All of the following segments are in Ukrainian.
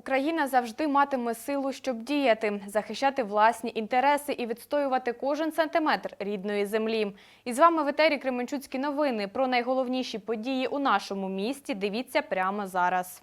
Україна завжди матиме силу, щоб діяти, захищати власні інтереси і відстоювати кожен сантиметр рідної землі. І з вами в етері Кременчуцькі новини. Про найголовніші події у нашому місті. Дивіться прямо зараз.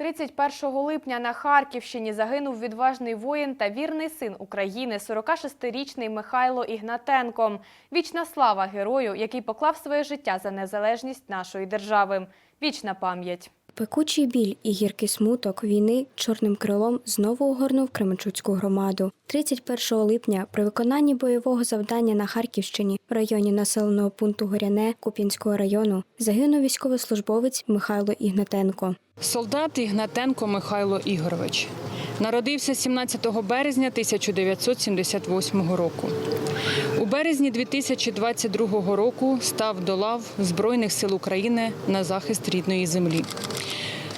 «31 липня на Харківщині загинув відважний воїн та вірний син України, 46-річний Михайло Ігнатенко. Вічна слава герою, який поклав своє життя за незалежність нашої держави. Вічна пам'ять. Пекучий біль і гіркий смуток війни чорним крилом знову огорнув Кременчуцьку громаду. 31 липня при виконанні бойового завдання на Харківщині в районі населеного пункту Горяне Куп'янського району загинув військовослужбовець Михайло Ігнатенко. Солдат Ігнатенко Михайло Ігорович народився 17 березня 1978 року. У березні 2022 року став до лав Збройних сил України на захист рідної землі.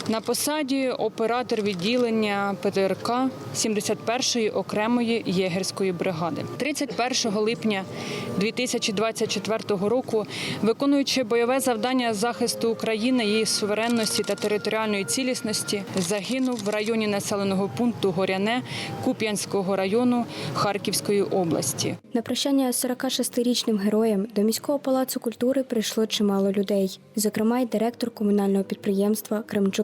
На посаді оператор відділення ПТРК 71-ї окремої єгерської бригади. 31 липня 2024 року, виконуючи бойове завдання захисту України, її суверенності та територіальної цілісності, загинув в районі населеного пункту Горяне Куп'янського району Харківської області. На прощання з 46-річним героєм до міського палацу культури прийшло чимало людей, зокрема й директор комунального підприємства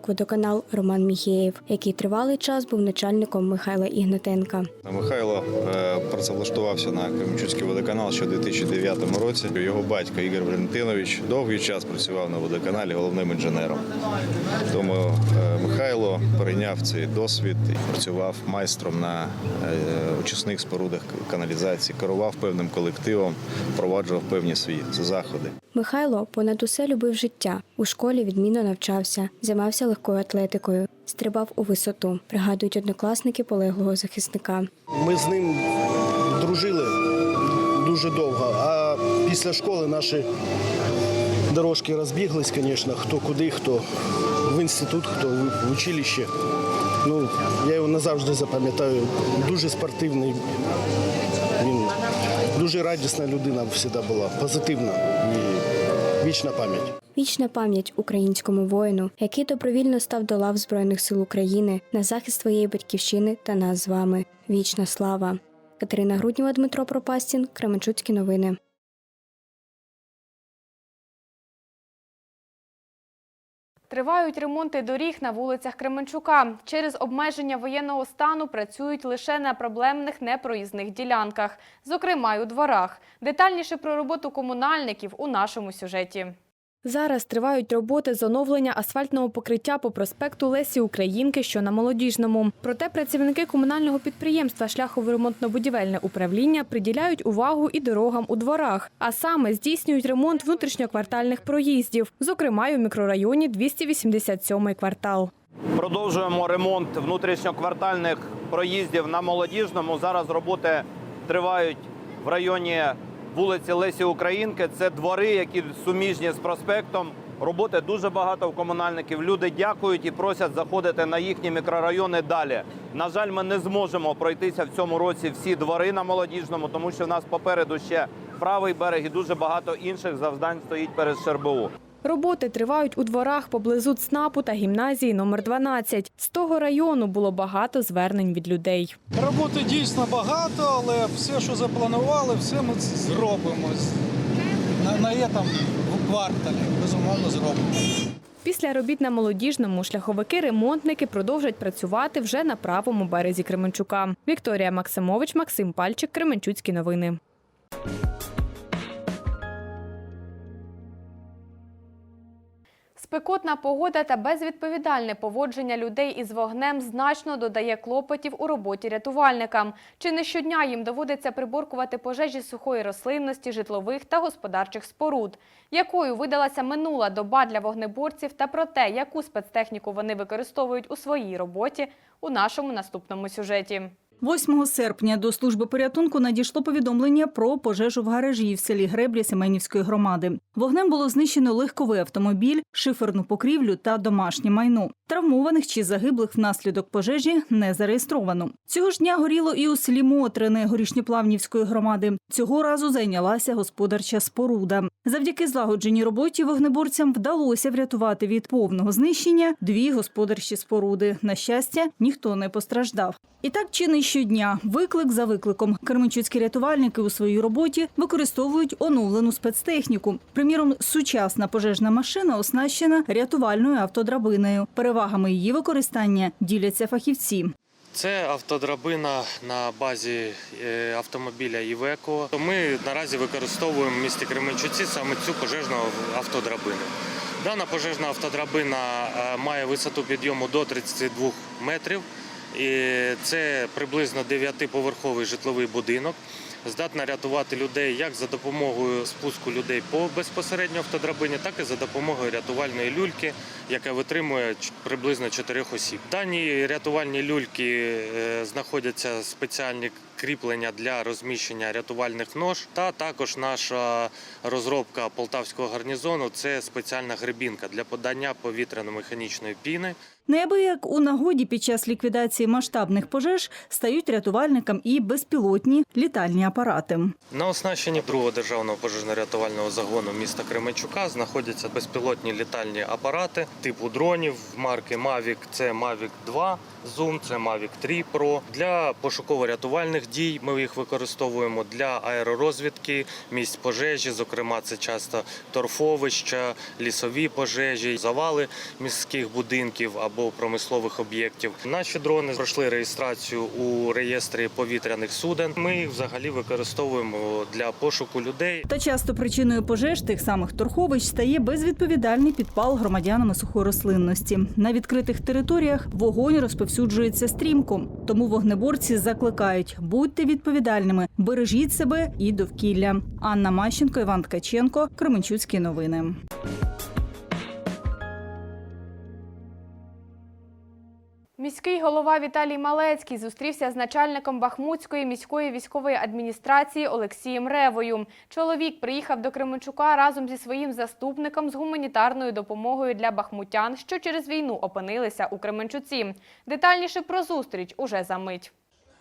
Кременчук-Водоканал Роман Міхеєв, який тривалий час був начальником Михайла Ігнатенка. Михайло е, працевлаштувався на Кременчуцький водоканал ще у 2009 році. Його батько Ігор Валентинович довгий час працював на водоканалі головним інженером. Тому е, Михайло перейняв цей досвід і працював майстром на е, очисних спорудах каналізації, керував певним колективом, впроваджував певні свої заходи. Михайло понад усе любив життя. У школі відмінно навчався, займався легкою атлетикою, стрибав у висоту, пригадують однокласники полеглого захисника. Ми з ним дружили дуже довго, а після школи наші дорожки розбіглись, звісно, хто куди, хто в інститут, хто в училище. Ну, я його назавжди запам'ятаю. Дуже спортивний. Він дуже радісна людина завжди була, позитивна вічна пам'ять. Вічна пам'ять українському воїну, який добровільно став до лав Збройних сил України на захист своєї батьківщини та нас з вами. Вічна слава. Катерина Груднєва, Дмитро Пропастін, Кременчуцькі новини. Тривають ремонти доріг на вулицях Кременчука. Через обмеження воєнного стану працюють лише на проблемних непроїзних ділянках, зокрема й у дворах. Детальніше про роботу комунальників у нашому сюжеті. Зараз тривають роботи з оновлення асфальтного покриття по проспекту Лесі Українки, що на молодіжному. Проте працівники комунального підприємства «Шляхово-ремонтно-будівельне управління приділяють увагу і дорогам у дворах, а саме здійснюють ремонт внутрішньоквартальних проїздів, зокрема й у мікрорайоні 287 квартал. Продовжуємо ремонт внутрішньоквартальних проїздів на молодіжному. Зараз роботи тривають в районі вулиці Лесі Українки. Це двори, які суміжні з проспектом. Роботи дуже багато в комунальників. Люди дякують і просять заходити на їхні мікрорайони далі. На жаль, ми не зможемо пройтися в цьому році всі двори на молодіжному, тому що в нас попереду ще правий берег і дуже багато інших завдань стоїть перед ШРБУ. Роботи тривають у дворах поблизу ЦНАПу та гімназії номер 12. З того району було багато звернень від людей. Роботи дійсно багато, але все, що запланували, все ми зробимо. На, на в кварталі, безумовно, зробимо. Після робіт на молодіжному шляховики-ремонтники продовжать працювати вже на правому березі Кременчука. Вікторія Максимович, Максим Пальчик, Кременчуцькі новини. Спекотна погода та безвідповідальне поводження людей із вогнем значно додає клопотів у роботі рятувальникам. Чи не щодня їм доводиться приборкувати пожежі сухої рослинності, житлових та господарчих споруд? Якою видалася минула доба для вогнеборців та про те, яку спецтехніку вони використовують у своїй роботі у нашому наступному сюжеті. 8 серпня до служби порятунку надійшло повідомлення про пожежу в гаражі в селі Греблі Семенівської громади. Вогнем було знищено легковий автомобіль, шиферну покрівлю та домашнє майно. Травмованих чи загиблих внаслідок пожежі не зареєстровано. Цього ж дня горіло і у селі Мотрине Горішньоплавнівської громади. Цього разу зайнялася господарча споруда. Завдяки злагодженій роботі вогнеборцям вдалося врятувати від повного знищення дві господарчі споруди. На щастя, ніхто не постраждав. І так чи не щодня, виклик за викликом. Кременчуцькі рятувальники у своїй роботі використовують оновлену спецтехніку. Приміром, сучасна пожежна машина оснащена рятувальною автодрабиною. Перевагами її використання діляться фахівці. Це автодрабина на базі е, автомобіля Івеко. Ми наразі використовуємо в місті Кременчуці саме цю пожежну автодрабину. Дана пожежна автодрабина е, має висоту підйому до 32 метрів. Це приблизно 9-поверховий житловий будинок. Здатна рятувати людей як за допомогою спуску людей по безпосередньо автодрабині, так і за допомогою рятувальної люльки, яка витримує приблизно чотирьох осіб. Дані рятувальні люльки е, знаходяться спеціальні кріплення для розміщення рятувальних нож. Та також наша розробка полтавського гарнізону це спеціальна грибінка для подання повітряно-механічної піни. Неабияк у нагоді під час ліквідації масштабних пожеж стають рятувальникам і безпілотні літальні апарати. На оснащенні другого державного пожежно-рятувального загону міста Кременчука знаходяться безпілотні літальні апарати типу дронів марки Mavic. Це Mavic 2 Zoom, це Mavic 3 Pro. Для пошуково-рятувальних дій ми їх використовуємо для аеророзвідки місць пожежі. Зокрема, це часто торфовища, лісові пожежі, завали міських будинків або промислових об'єктів. Наші дрони пройшли реєстрацію у реєстрі повітряних суден. Ми їх взагалі використовуємо для пошуку людей. Та часто причиною пожеж тих самих торховищ стає безвідповідальний підпал громадянами сухої рослинності. На відкритих територіях вогонь розповсюджується стрімко. Тому вогнеборці закликають будьте відповідальними, бережіть себе і довкілля. Анна Мащенко, Іван Ткаченко, Кременчуцькі новини. Міський голова Віталій Малецький зустрівся з начальником Бахмутської міської військової адміністрації Олексієм Ревою. Чоловік приїхав до Кременчука разом зі своїм заступником з гуманітарною допомогою для бахмутян, що через війну опинилися у Кременчуці. Детальніше про зустріч уже за мить.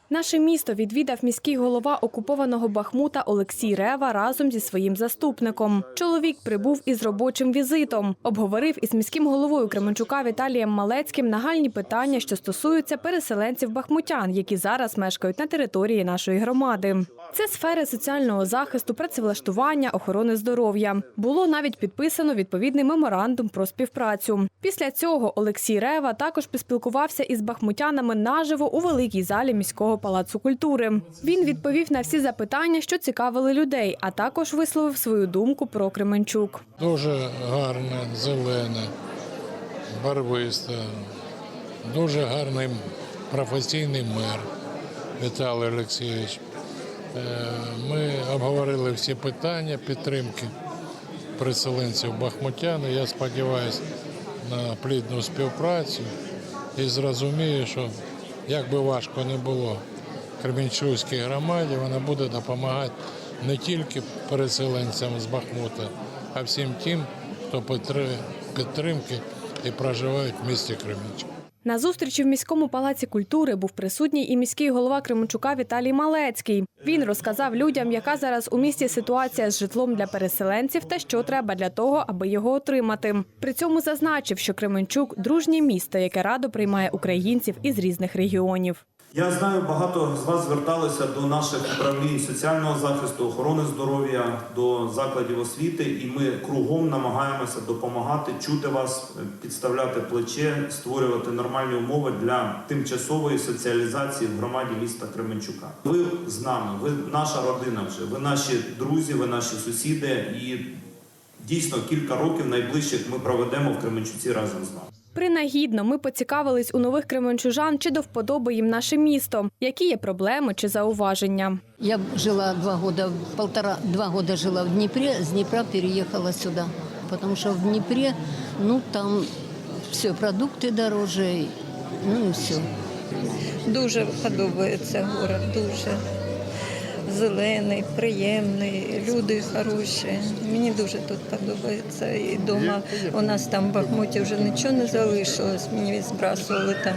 Наше місто відвідав міський голова окупованого Бахмута Олексій Рева разом зі своїм заступником. Чоловік прибув із робочим візитом, обговорив із міським головою Кременчука Віталієм Малецьким нагальні питання, що стосуються переселенців бахмутян, які зараз мешкають на території нашої громади. Це сфери соціального захисту, працевлаштування, охорони здоров'я. Було навіть підписано відповідний меморандум про співпрацю. Після цього Олексій Рева також поспілкувався із бахмутянами наживо у великій залі міського палацу культури. Він відповів на всі запитання, що цікавили людей, а також висловив свою думку про Кременчук. Дуже гарне, зелене, барвисте, дуже гарний професійний мер Віталій Олексійович. Е, Ми обговорили всі питання підтримки переселенців Бахмутян. Я сподіваюся на плідну співпрацю і зрозумію, що як би важко не було Кременчуцькій громаді, вона буде допомагати не тільки переселенцям з Бахмута, а всім тим, хто підтримки і проживають в місті Кременчук. На зустрічі в міському палаці культури був присутній і міський голова Кременчука Віталій Малецький. Він розказав людям, яка зараз у місті ситуація з житлом для переселенців та що треба для того, аби його отримати. При цьому зазначив, що Кременчук дружнє місто, яке радо приймає українців із різних регіонів. Я знаю, багато з вас зверталися до наших управлінь соціального захисту, охорони здоров'я, до закладів освіти, і ми кругом намагаємося допомагати, чути вас, підставляти плече, створювати нормальні умови для тимчасової соціалізації в громаді міста Кременчука. Ви з нами, ви наша родина вже, ви наші друзі, ви наші сусіди, і дійсно кілька років найближчих ми проведемо в Кременчуці разом з вами. Принагідно ми поцікавились у нових кременчужан, чи до вподоби їм наше місто, які є проблеми чи зауваження. Я жила два года, полтора, два года жила в Днепре, с Днепра переехала сюда. Потому что в Днепре, ну, там все, продукты дороже, ну и все. Дуже подобається город, дуже. Зелений, приємний, люди хороші. Мені дуже тут подобається. І вдома у нас там в Бахмуті вже нічого не залишилось. Мені збрасували там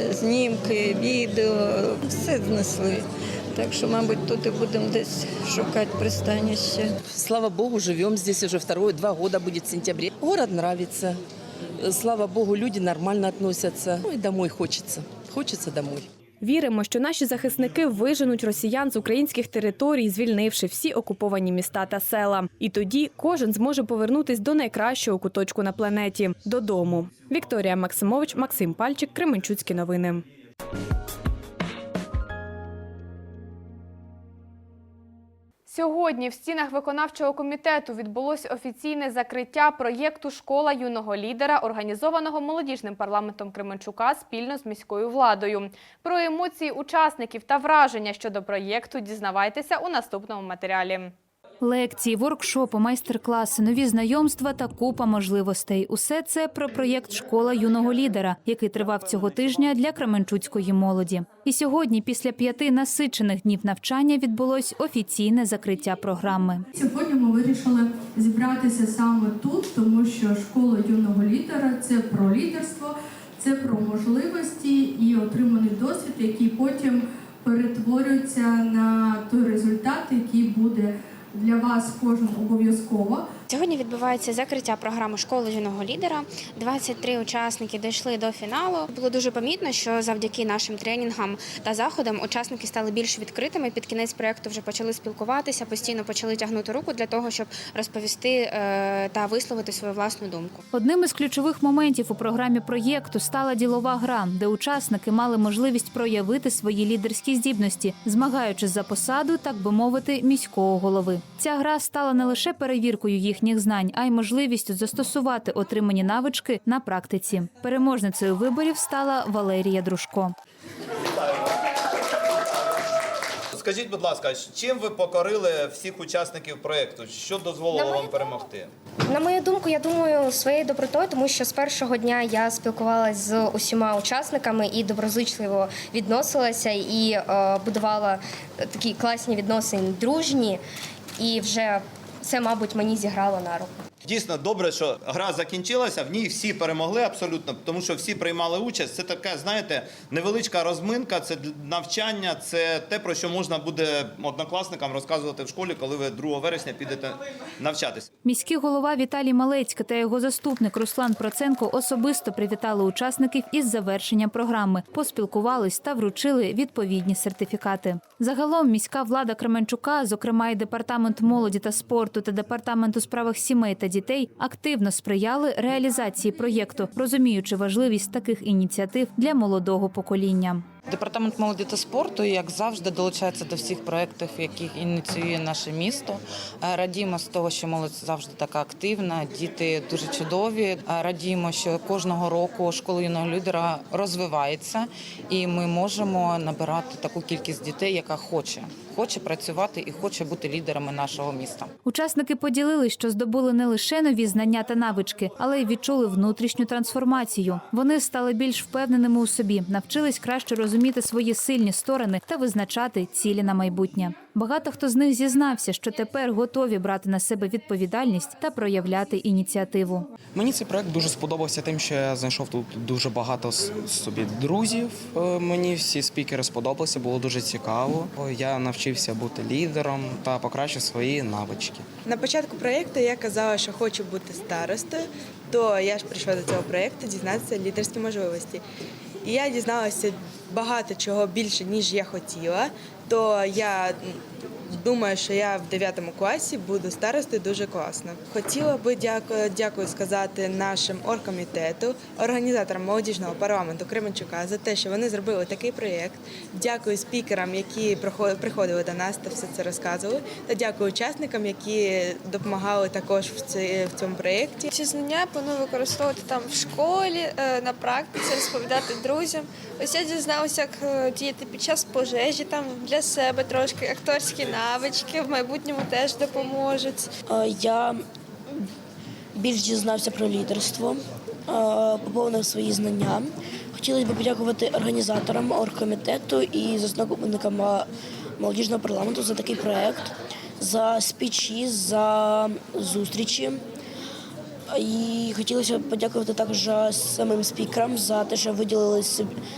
е, знімки, відео, все знесли. Так що, мабуть, тут і будемо десь шукати пристанище. Слава Богу, живем здесь уже второе, два года будет в сентябре. Город нравится. Слава Богу, люди нормально относятся. Ну и домой хочется. Хочется домой. Віримо, що наші захисники виженуть росіян з українських територій, звільнивши всі окуповані міста та села. І тоді кожен зможе повернутись до найкращого куточку на планеті додому. Вікторія Максимович, Максим Пальчик, Кременчуцькі новини. Сьогодні в стінах виконавчого комітету відбулось офіційне закриття проєкту Школа юного лідера, організованого молодіжним парламентом Кременчука спільно з міською владою. Про емоції учасників та враження щодо проєкту дізнавайтеся у наступному матеріалі. Лекції, воркшопи, майстер-класи, нові знайомства та купа можливостей. Усе це про проєкт Школа юного лідера, який тривав цього тижня для Кременчуцької молоді. І сьогодні, після п'яти насичених днів навчання, відбулось офіційне закриття програми. Сьогодні ми вирішили зібратися саме тут, тому що школа юного лідера це про лідерство, це про можливості і отриманий досвід, який потім перетворюється на той результат, який буде для вас кожен обов'язково. Сьогодні відбувається закриття програми школи юного лідера. 23 учасники дійшли до фіналу. Було дуже помітно, що завдяки нашим тренінгам та заходам учасники стали більш відкритими. Під кінець проекту вже почали спілкуватися, постійно почали тягнути руку для того, щоб розповісти е, та висловити свою власну думку. Одним із ключових моментів у програмі проєкту стала ділова гра, де учасники мали можливість проявити свої лідерські здібності, змагаючись за посаду, так би мовити, міського голови. Ця гра стала не лише перевіркою їхніх знань, а й можливістю застосувати отримані навички на практиці. Переможницею виборів стала Валерія Дружко. Скажіть, будь ласка, чим ви покорили всіх учасників проєкту? Що дозволило вам перемогти? На мою думку, я думаю, своєю добротою, тому що з першого дня я спілкувалася з усіма учасниками і доброзичливо відносилася і е, будувала такі класні відносини, дружні, і вже це, мабуть, мені зіграло на руку. Дійсно добре, що гра закінчилася. В ній всі перемогли абсолютно, тому що всі приймали участь. Це така, знаєте, невеличка розминка, це навчання, це те, про що можна буде однокласникам розказувати в школі, коли ви 2 вересня підете навчатись. Міський голова Віталій Малецька та його заступник Руслан Проценко особисто привітали учасників із завершенням програми, поспілкувались та вручили відповідні сертифікати. Загалом міська влада Кременчука, зокрема і департамент молоді та спорту та департамент у справах сімей та дітей, активно сприяли реалізації проєкту, розуміючи важливість таких ініціатив для молодого покоління. Департамент молоді та спорту, як завжди, долучається до всіх проєктів, яких ініціює наше місто. Е, Радіємо з того, що молодь завжди така активна, діти дуже чудові. Е, Радіємо, що кожного року школа юного лідера розвивається, і ми можемо набирати таку кількість дітей, яка хоче, хоче працювати і хоче бути лідерами нашого міста. Учасники поділили, що здобули не лише нові знання та навички, але й відчули внутрішню трансформацію. Вони стали більш впевненими у собі, навчились краще розуміти свої сильні сторони та визначати цілі на майбутнє. Багато хто з них зізнався, що тепер готові брати на себе відповідальність та проявляти ініціативу. Мені цей проект дуже сподобався тим, що я знайшов тут дуже багато собі друзів. Е, Мені всі спікери сподобалися, було дуже цікаво. Я навчився бути лідером та покращив свої навички. На початку проєкту я казала, що хочу бути старостою, то я ж прийшла до цього проєкту дізнатися лідерські можливості. І я дізналася багато чого більше, ніж я хотіла. То я думаю, що я в 9 класі буду старостою дуже класно. Хотіла би дякую, дякую сказати нашим оргкомітету, організаторам молодіжного парламенту Кременчука за те, що вони зробили такий проєкт. Дякую спікерам, які приходили до нас та все це розказували. Та дякую учасникам, які допомагали також в цьому проєкті. Ці знання я планую використовувати там в школі, е, на практиці, розповідати друзям. Ось я дізналася, як е, діяти під час пожежі, там для себе трошки акторські навички в майбутньому теж допоможуть. Я більш дізнався про лідерство, поповнив свої знання. Хотілося б подякувати організаторам оргкомітету і засновникам молодіжного парламенту за такий проект, за спічі, за зустрічі. І хотілося б подякувати також самим спікерам за те, що виділили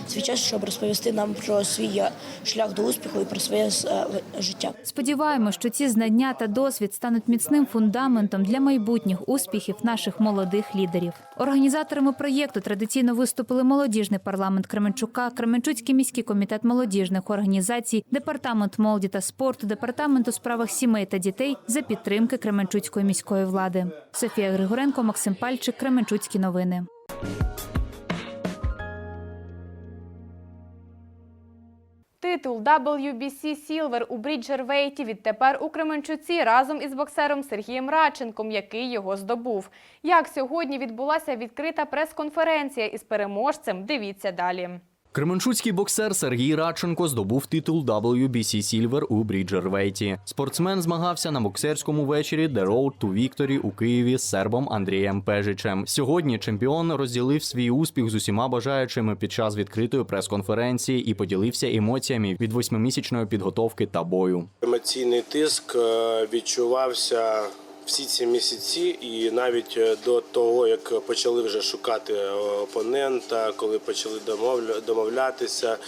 свій час, щоб розповісти нам про свій е, шлях до успіху і про своє е, життя. Сподіваємось, що ці знання та досвід стануть міцним фундаментом для майбутніх успіхів наших молодих лідерів. Організаторами проєкту традиційно виступили молодіжний парламент Кременчука, Кременчуцький міський комітет молодіжних організацій, департамент молоді та спорту, департамент у справах сімей та дітей за підтримки Кременчуцької міської влади. Софія Григоренко, Максим Пальчик, Кременчуцькі новини. Титул WBC Silver у Бріджервейті відтепер у Кременчуці разом із боксером Сергієм Радченком, який його здобув. Як сьогодні відбулася відкрита прес-конференція із переможцем, дивіться далі. Кременчуцький боксер Сергій Радченко здобув титул WBC Silver у Бріджервейті. Спортсмен змагався на боксерському вечорі The Road to Victory у Києві з сербом Андрієм Пежичем. Сьогодні чемпіон розділив свій успіх з усіма бажаючими під час відкритої прес-конференції і поділився емоціями від восьмимісячної підготовки та бою. Емоційний тиск е, відчувався всі ці місяці, і навіть е, до того, як почали вже шукати е, опонента, коли почали домовля- домовлятися.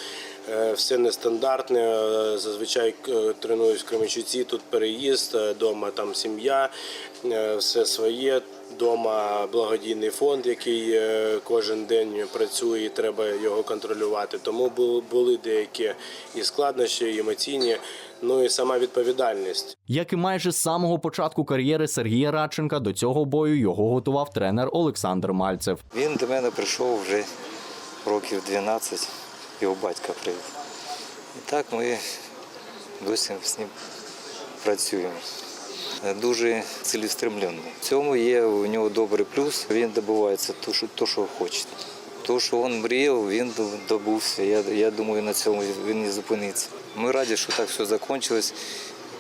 е, Все нестандартне. Зазвичай тренуюсь в Кременчуці, тут переїзд, вдома там сім'я, все своє. Дома благодійний фонд, який е, кожен день працює, і треба його контролювати. Тому були деякі і складнощі, і емоційні, ну і сама відповідальність. Як і майже з самого початку кар'єри Сергія Радченка, до цього бою його готував тренер Олександр Мальцев. Він до мене прийшов вже років 12, його батька привів. І так ми досі з ним працюємо. Дуже цілеустремлений. В цьому є у нього добрий плюс. Він добувається то, що, то, що хоче. То, що він мріяв, він добувся. Я, я думаю, на цьому він не зупиниться. Ми раді, що так все закінчилось.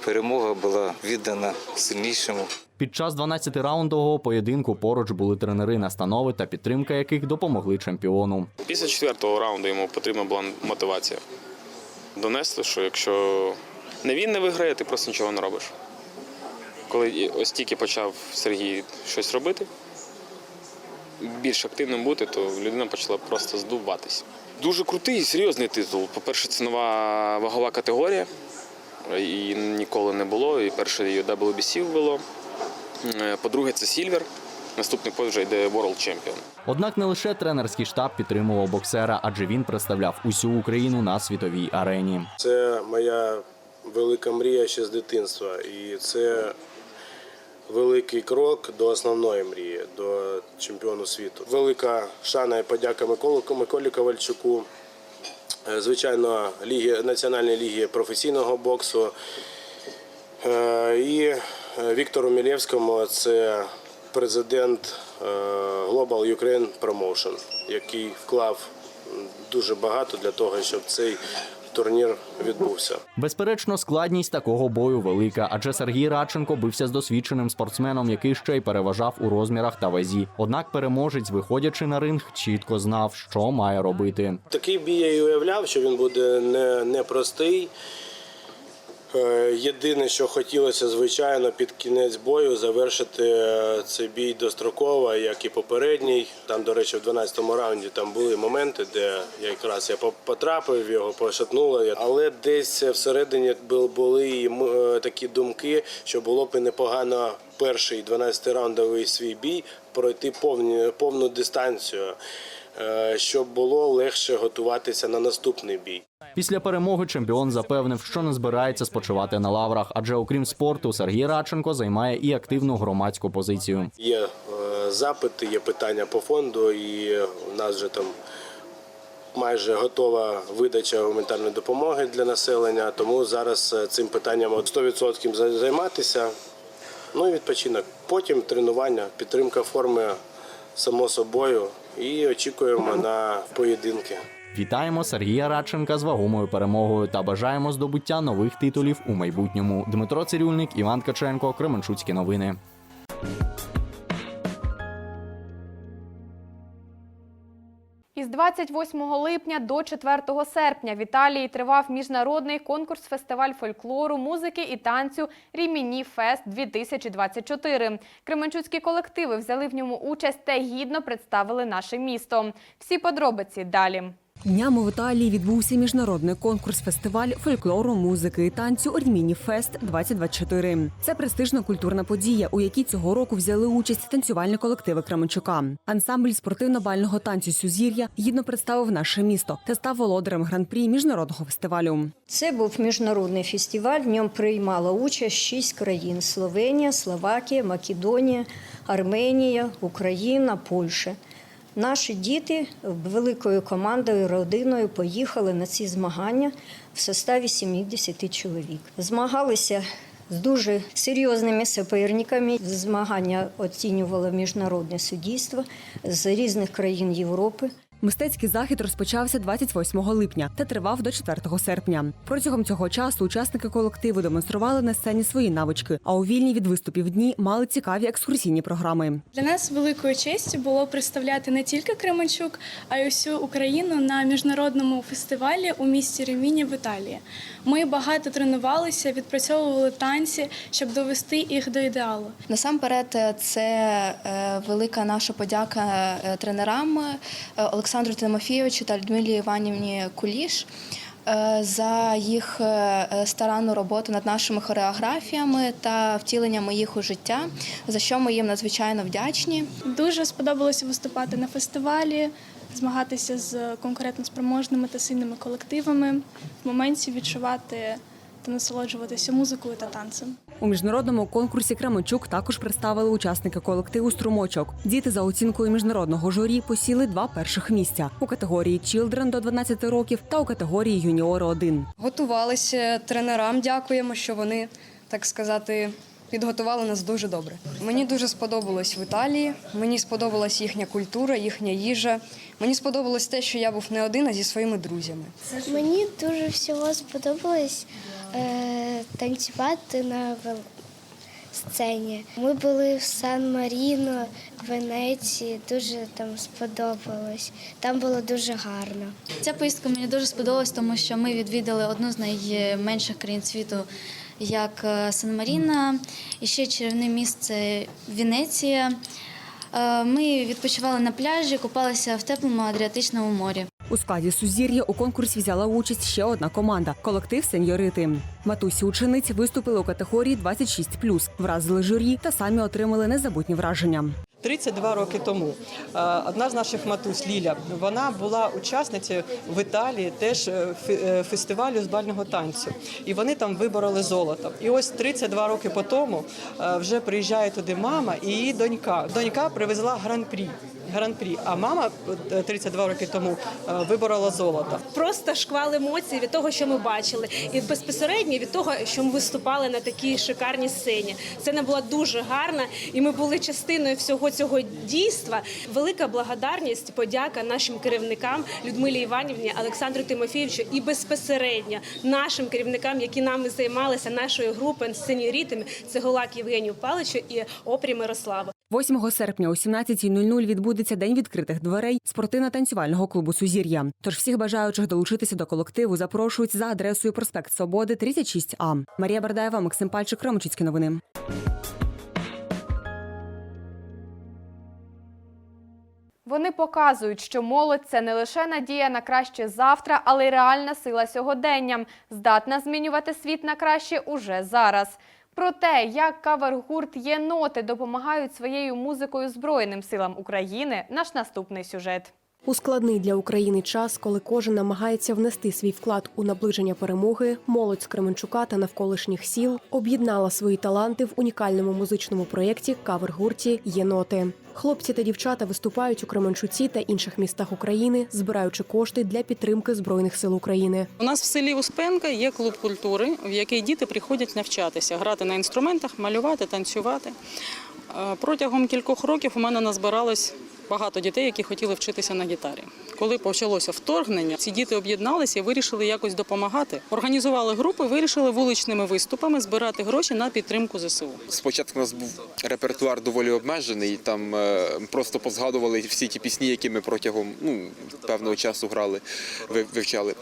Перемога була віддана сильнішому. Під час 12-раундового поєдинку поруч були тренери настанови та підтримка яких допомогли чемпіону. Після четвертого раунду йому потрібна була мотивація. Донесли, що якщо не він не виграє, ти просто нічого не робиш. Коли ось тільки почав Сергій щось робити, більш активним бути, то людина почала просто здуватись. Дуже крутий і серйозний титул. По-перше, це нова вагова категорія. Її ніколи не було. І перше її WBC ввело. Е, По-друге, це Сільвер. Наступний пост вже йде World Champion. Однак не лише тренерський штаб підтримував боксера, адже він представляв усю Україну на світовій арені. Це моя велика мрія ще з дитинства, і це великий крок до основної мрії, до чемпіону світу. Велика шана і подяка Миколу Миколі Ковальчуку. е, Звичайно, ліги Національної ліги професійного боксу е, і е, Віктору Мілєвському. Це президент Global Ukraine Promotion, який вклав дуже багато для того, щоб цей турнір відбувся. Безперечно, складність такого бою велика, адже Сергій Радченко бився з досвідченим спортсменом, який ще й переважав у розмірах та вазі. Однак переможець, виходячи на ринг, чітко знав, що має робити. Такий бій я і уявляв, що він буде не, непростий. Е, Єдине, що хотілося, звичайно, під кінець бою завершити е, цей бій достроково, як і попередній. Там, до речі, в 12-му раунді там були моменти, де якраз я потрапив, його пошатнуло. Але десь всередині бу- були е, такі думки, що було б і непогано перший 12-раундовий свій бій пройти повні, повну дистанцію, щоб було легше готуватися на наступний бій. Після перемоги чемпіон запевнив, що не збирається спочивати на лаврах, адже окрім спорту, Сергій Радченко займає і активну громадську позицію. Є е, запити, є питання по фонду, і у нас вже там майже готова видача гуманітарної допомоги для населення. Тому зараз е, цим питанням от 100% за- займатися. Ну і відпочинок. Потім тренування, підтримка форми само собою, і очікуємо на поєдинки. Вітаємо Сергія Радченка з вагомою перемогою та бажаємо здобуття нових титулів у майбутньому. Дмитро Цирюльник, Іван Каченко, Кременчуцькі новини. Із 28 липня до 4 серпня в Італії тривав міжнародний конкурс-фестиваль фольклору, музики і танцю «Ріміні Фест 2024». Кременчуцькі колективи взяли в ньому участь та гідно представили наше місто. Всі подробиці далі. Днями в Італії відбувся міжнародний конкурс-фестиваль фольклору, музики і танцю Ріміні Фест 2024 Це престижна культурна подія, у якій цього року взяли участь танцювальні колективи Кременчука. Ансамбль спортивно-бального танцю Сюзір'я гідно представив наше місто та став володарем гран-прі міжнародного фестивалю. Це був міжнародний фестиваль. В ньому приймало участь шість країн: Словенія, Словакія, Македонія, Арменія, Україна, Польща. Наші діти великою командою, родиною поїхали на ці змагання в составі 70 чоловік. Змагалися з дуже серйозними суперниками. Змагання оцінювало міжнародне суддівство з різних країн Європи. Мистецький захід розпочався 28 липня та тривав до 4 серпня. Протягом цього часу учасники колективу демонстрували на сцені свої навички, а у вільні від виступів дні мали цікаві екскурсійні програми. Для нас великою честю було представляти не тільки Кременчук, а й усю Україну на міжнародному фестивалі у місті Реміні в Італії. Ми багато тренувалися, відпрацьовували танці, щоб довести їх до ідеалу. Насамперед, це е, велика наша подяка е, тренерам е, Олександру Тимофійовичу та Людмилі Іванівні Куліш. е, За їх е, старанну роботу над нашими хореографіями та втіленням їх у життя, за що ми їм надзвичайно вдячні. Дуже сподобалося виступати на фестивалі, змагатися з конкурентноспроможними та сильними колективами, в моменті відчувати та насолоджуватися музикою та танцем. У міжнародному конкурсі Кременчук також представили учасники колективу Струмочок. Діти за оцінкою міжнародного журі посіли два перших місця у категорії Children до 12 років та у категорії Юніори 1 Готувалися тренерам. Дякуємо, що вони, так сказати, підготували нас дуже добре. Мені дуже сподобалось в Італії. Мені сподобалась їхня культура, їхня їжа. Мені сподобалось те, що я був не один, а зі своїми друзями. Мені дуже всього сподобалось е, танцювати на сцені. Ми були в Сан-Маріно, Венеції, дуже там сподобалось. Там було дуже гарно. Ця поїздка мені дуже сподобалась, тому що ми відвідали одну з найменших країн світу, як е, Сан-Маріна, і ще чарівне місце Венеція. Е, Ми відпочивали на пляжі, купалися в теплому Адріатичному морі. У складі Сузір'я у конкурсі взяла участь ще одна команда колектив сеньорити. Матусі учениць виступили у категорії 26+, вразили журі та самі отримали незабутні враження. 32 роки тому е, одна з наших матусь Ліля вона була учасницею в Італії теж е, е, фестивалю з бального танцю, і вони там вибороли золото. І ось 32 роки по тому вже приїжджає туди мама і її донька. Донька привезла гран-прі. Гран-прі, а мама е, 32 роки тому е, виборола золото. просто шквал емоцій від того, що ми бачили, і безпосередньо від того, що ми виступали на такій шикарній сцені. Сцена була дуже гарна, і ми були частиною всього цього дійства. Велика благодарність, подяка нашим керівникам Людмилі Іванівні, Олександру Тимофійовичу і безпосередньо нашим керівникам, які нами займалися нашою групою сцені ритм. Це Голак Євгенію Паличу і Опрі Мирославу. 8 серпня о 17.00 відбудеться день відкритих дверей спортивно-танцювального клубу Сузір'я. Тож всіх бажаючих долучитися до колективу запрошують за адресою проспект Свободи 36А. Марія Бардаєва, Максим Пальчик, Кремчицькі новини. Вони показують, що молодь це не лише надія на краще завтра, але й реальна сила сьогодення, здатна змінювати світ на краще уже зараз. Про те, як кавер-гурт «Єноти» допомагають своєю музикою Збройним силам України, наш наступний сюжет. У складний для України час, коли кожен намагається внести свій вклад у наближення перемоги, молодь з Кременчука та навколишніх сіл об'єднала свої таланти в унікальному музичному проєкті кавер-гурті «Єноти». Хлопці та дівчата виступають у Кременчуці та інших містах України, збираючи кошти для підтримки збройних сил України. У нас в селі Успенка є клуб культури, в який діти приходять навчатися, грати на інструментах, малювати, танцювати. Е, Протягом кількох років у мене назбиралось багато дітей, які хотіли вчитися на гітарі. Коли почалося вторгнення, ці діти об'єдналися і вирішили якось допомагати. Організували групи, вирішили вуличними виступами збирати гроші на підтримку ЗСУ. Спочатку у нас був репертуар доволі обмежений. Там е, просто позгадували всі ті пісні, які ми протягом ну, певного часу грали, ви- вивчали.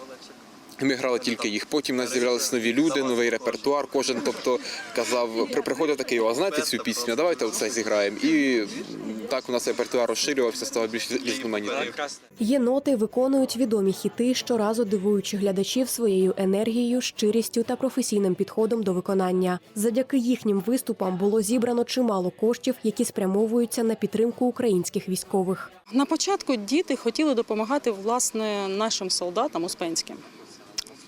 Ми грали тільки їх. Потім у нас з'являлися нові люди, новий репертуар. Кожен, тобто, казав, при- приходив такий, а знаєте цю пісню, давайте оце зіграємо. І так у нас репертуар розширювався, став більш різноманітним. Єноти виконують відомі хіти, щоразу дивуючи глядачів своєю енергією, щирістю та професійним підходом до виконання. Завдяки їхнім виступам було зібрано чимало коштів, які спрямовуються на підтримку українських військових. На початку діти хотіли допомагати власне нашим солдатам успенським.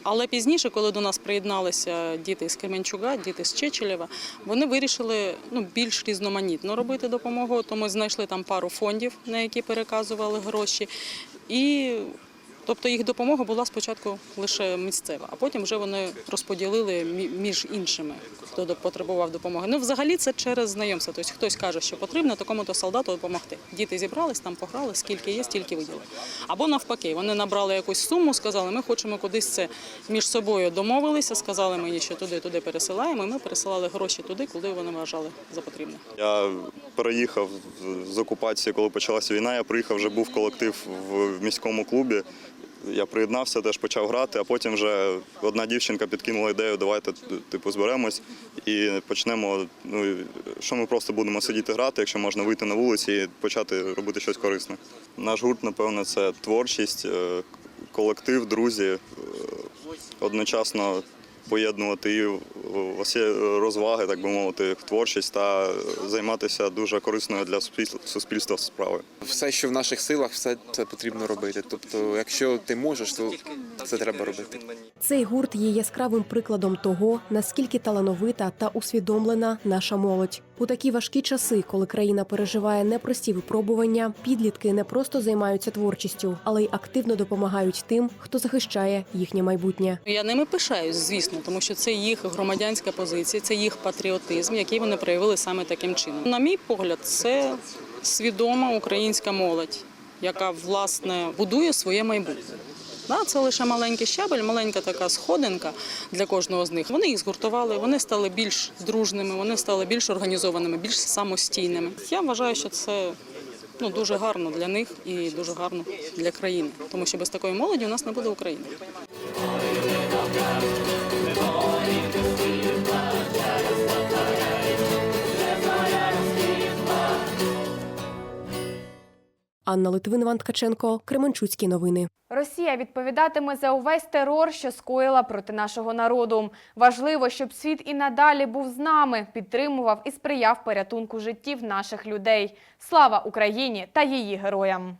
Але пізніше, коли до нас приєдналися діти з Кременчуга, діти з Чечелєва, вони вирішили ну, більш різноманітно робити допомогу. То ми знайшли там пару фондів, на які переказували гроші. І тобто їх допомога була спочатку лише місцева, а потім вже вони розподілили між іншими, хто потребував допомоги. Ну, взагалі, це через знайомство. Тобто хтось каже, що потрібно такому-то солдату допомогти. Діти зібрались, там пограли, скільки є, стільки виділи. Або навпаки, вони набрали якусь суму, сказали, ми хочемо кудись це між собою домовилися, сказали мені, що туди, туди пересилаємо. І ми пересилали гроші туди, куди вони вважали за потрібне. Я переїхав з окупації, коли почалася війна. Я приїхав, вже був колектив в міському клубі. Я приєднався, теж почав грати, а потім вже одна дівчинка підкинула ідею, давайте типу зберемось і почнемо. Ну що ми просто будемо сидіти грати, якщо можна вийти на вулиці і почати робити щось корисне. Наш гурт, напевно, це творчість, е, колектив, друзі. е, Одночасно поєднувати і усі розваги, так би мовити, творчість та займатися дуже корисною для суспільства- суспільства справою. Все, що в наших силах, все це потрібно робити. Тобто, якщо ти можеш, то це треба робити. Цей гурт є яскравим прикладом того, наскільки талановита та усвідомлена наша молодь. У такі важкі часи, коли країна переживає непрості випробування, підлітки не просто займаються творчістю, але й активно допомагають тим, хто захищає їхнє майбутнє. Я ними пишаюсь, звісно, тому що це їх громадянська позиція, це їх патріотизм, який вони проявили саме таким чином. На мій погляд, це свідома українська молодь, яка власне будує своє майбутнє. Да, це лише маленький щабель, маленька така сходинка для кожного з них. Вони їх згуртували, вони стали більш дружними, вони стали більш організованими, більш самостійними. Я вважаю, що це ну, дуже гарно для них і дуже гарно для країни, тому що без такої молоді у нас не буде України. Анна Литвин, Іван Ткаченко, Кременчуцькі новини. Росія відповідатиме за увесь терор, що скоїла проти нашого народу. Важливо, щоб світ і надалі був з нами, підтримував і сприяв порятунку життів наших людей. Слава Україні та її героям!